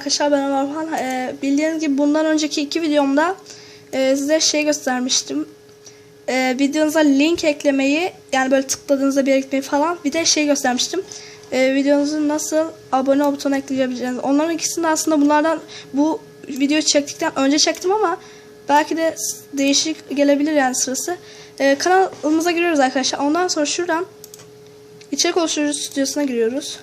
arkadaşlar ben Orhan. Ee, bildiğiniz gibi bundan önceki iki videomda e, size şey göstermiştim. Ee, videonuza link eklemeyi yani böyle tıkladığınızda bir yere gitmeyi falan bir de şey göstermiştim. Ee, videonuzu nasıl abone ol butonu ekleyebileceğiniz. Onların ikisini aslında bunlardan bu video çektikten önce çektim ama belki de değişik gelebilir yani sırası. Ee, kanalımıza giriyoruz arkadaşlar. Ondan sonra şuradan içerik oluşturucu stüdyosuna giriyoruz.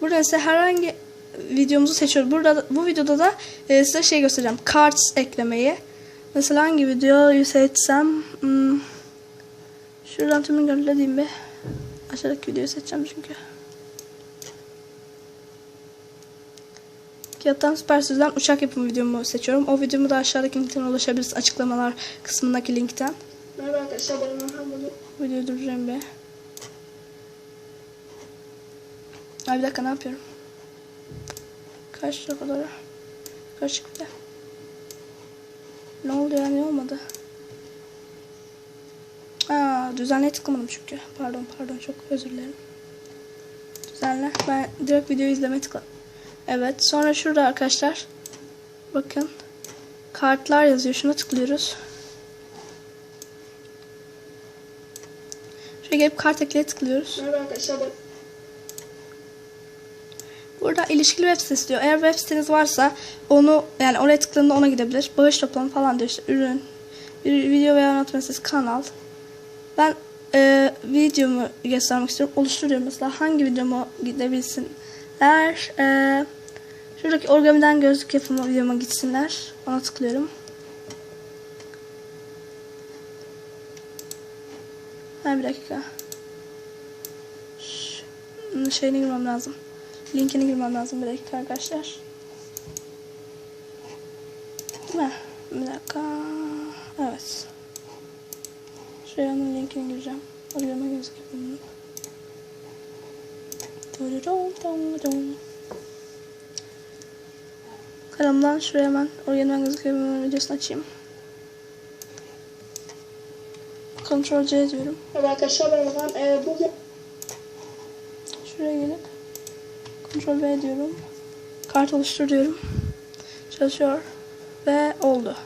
Burada ise herhangi videomuzu seçiyoruz. Burada bu videoda da e, size şey göstereceğim. Cards eklemeyi. Mesela hangi videoyu seçsem hmm, şuradan tümünü görüntülediğim bir aşağıdaki videoyu seçeceğim çünkü. Kağıttan süper sözden uçak yapımı videomu seçiyorum. O videomu da aşağıdaki linkten ulaşabilirsiniz. Açıklamalar kısmındaki linkten. Merhaba arkadaşlar ben Orhan Bulu. Videoyu durduracağım bir. Ay bir dakika ne yapıyorum? Kaç tarafa doğru? Kaç çıktı? Ne oldu ya ne olmadı? Aa düzenle tıklamadım çünkü. Pardon pardon çok özür dilerim. Düzenle. Ben direkt videoyu izlemeye tıkladım. Evet sonra şurada arkadaşlar. Bakın. Kartlar yazıyor. Şuna tıklıyoruz. Şuraya gelip kart ekleye tıklıyoruz. Merhaba arkadaşlar ben Burada ilişkili web sitesi diyor. Eğer web siteniz varsa onu yani oraya tıkladığında ona gidebilir. Bağış toplamı falan diyor işte ürün, video veya anlatma sitesi, kanal. Ben e, videomu göstermek istiyorum. Oluşturuyorum mesela hangi videomu gidebilsin. Eğer e, şuradaki origami'den gözlük yapımı videoma gitsinler. Ona tıklıyorum. Ha, bir dakika. Şunun şeyine girmem lazım. Linkine girmem lazım bir dakika arkadaşlar. Değil mi? Bir dakika. Evet. Şuraya onun linkine gireceğim. Arayama gözüküyor bunun. Kanalımdan şuraya hemen oraya gözüküyor videosunu açayım. Ctrl C diyorum. Merhaba arkadaşlar ben Orhan. Ee, bugün Şuraya gelip Ctrl V diyorum. Kart oluştur diyorum. Çalışıyor. Ve oldu.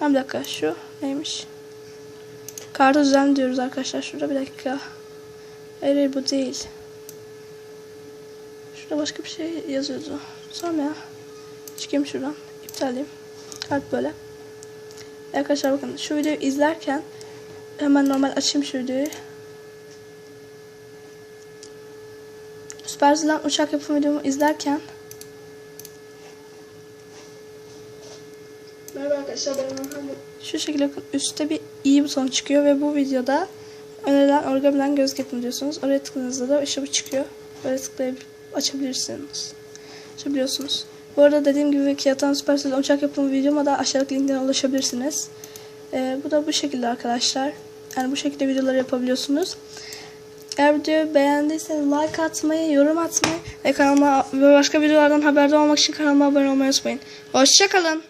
Bir dakika şu neymiş? Kartı düzenli diyoruz arkadaşlar. Şurada bir dakika. Hayır, bu değil. Şurada başka bir şey yazıyordu. Tamam ya. Çıkayım şuradan. İptal edeyim. Kart böyle. Arkadaşlar bakın şu videoyu izlerken hemen normal açayım şu videoyu. Süper Zılan uçak yapım videomu izlerken Merhaba arkadaşlar ben Orhan Bulu. şu şekilde bakın üstte bir i butonu çıkıyor ve bu videoda önerilen origami'den göz yapın diyorsunuz. Oraya tıkladığınızda da işte bu çıkıyor. Böyle tıklayıp açabilirsiniz. Açabiliyorsunuz. Bu arada dediğim gibi Kiyatan Süper Zılan uçak yapımı videoma da aşağıdaki linkten ulaşabilirsiniz. Ee, bu da bu şekilde arkadaşlar. Yani bu şekilde videoları yapabiliyorsunuz. Eğer videoyu beğendiyseniz like atmayı, yorum atmayı ve kanalıma ve başka videolardan haberdar olmak için kanalıma abone olmayı unutmayın. Hoşçakalın.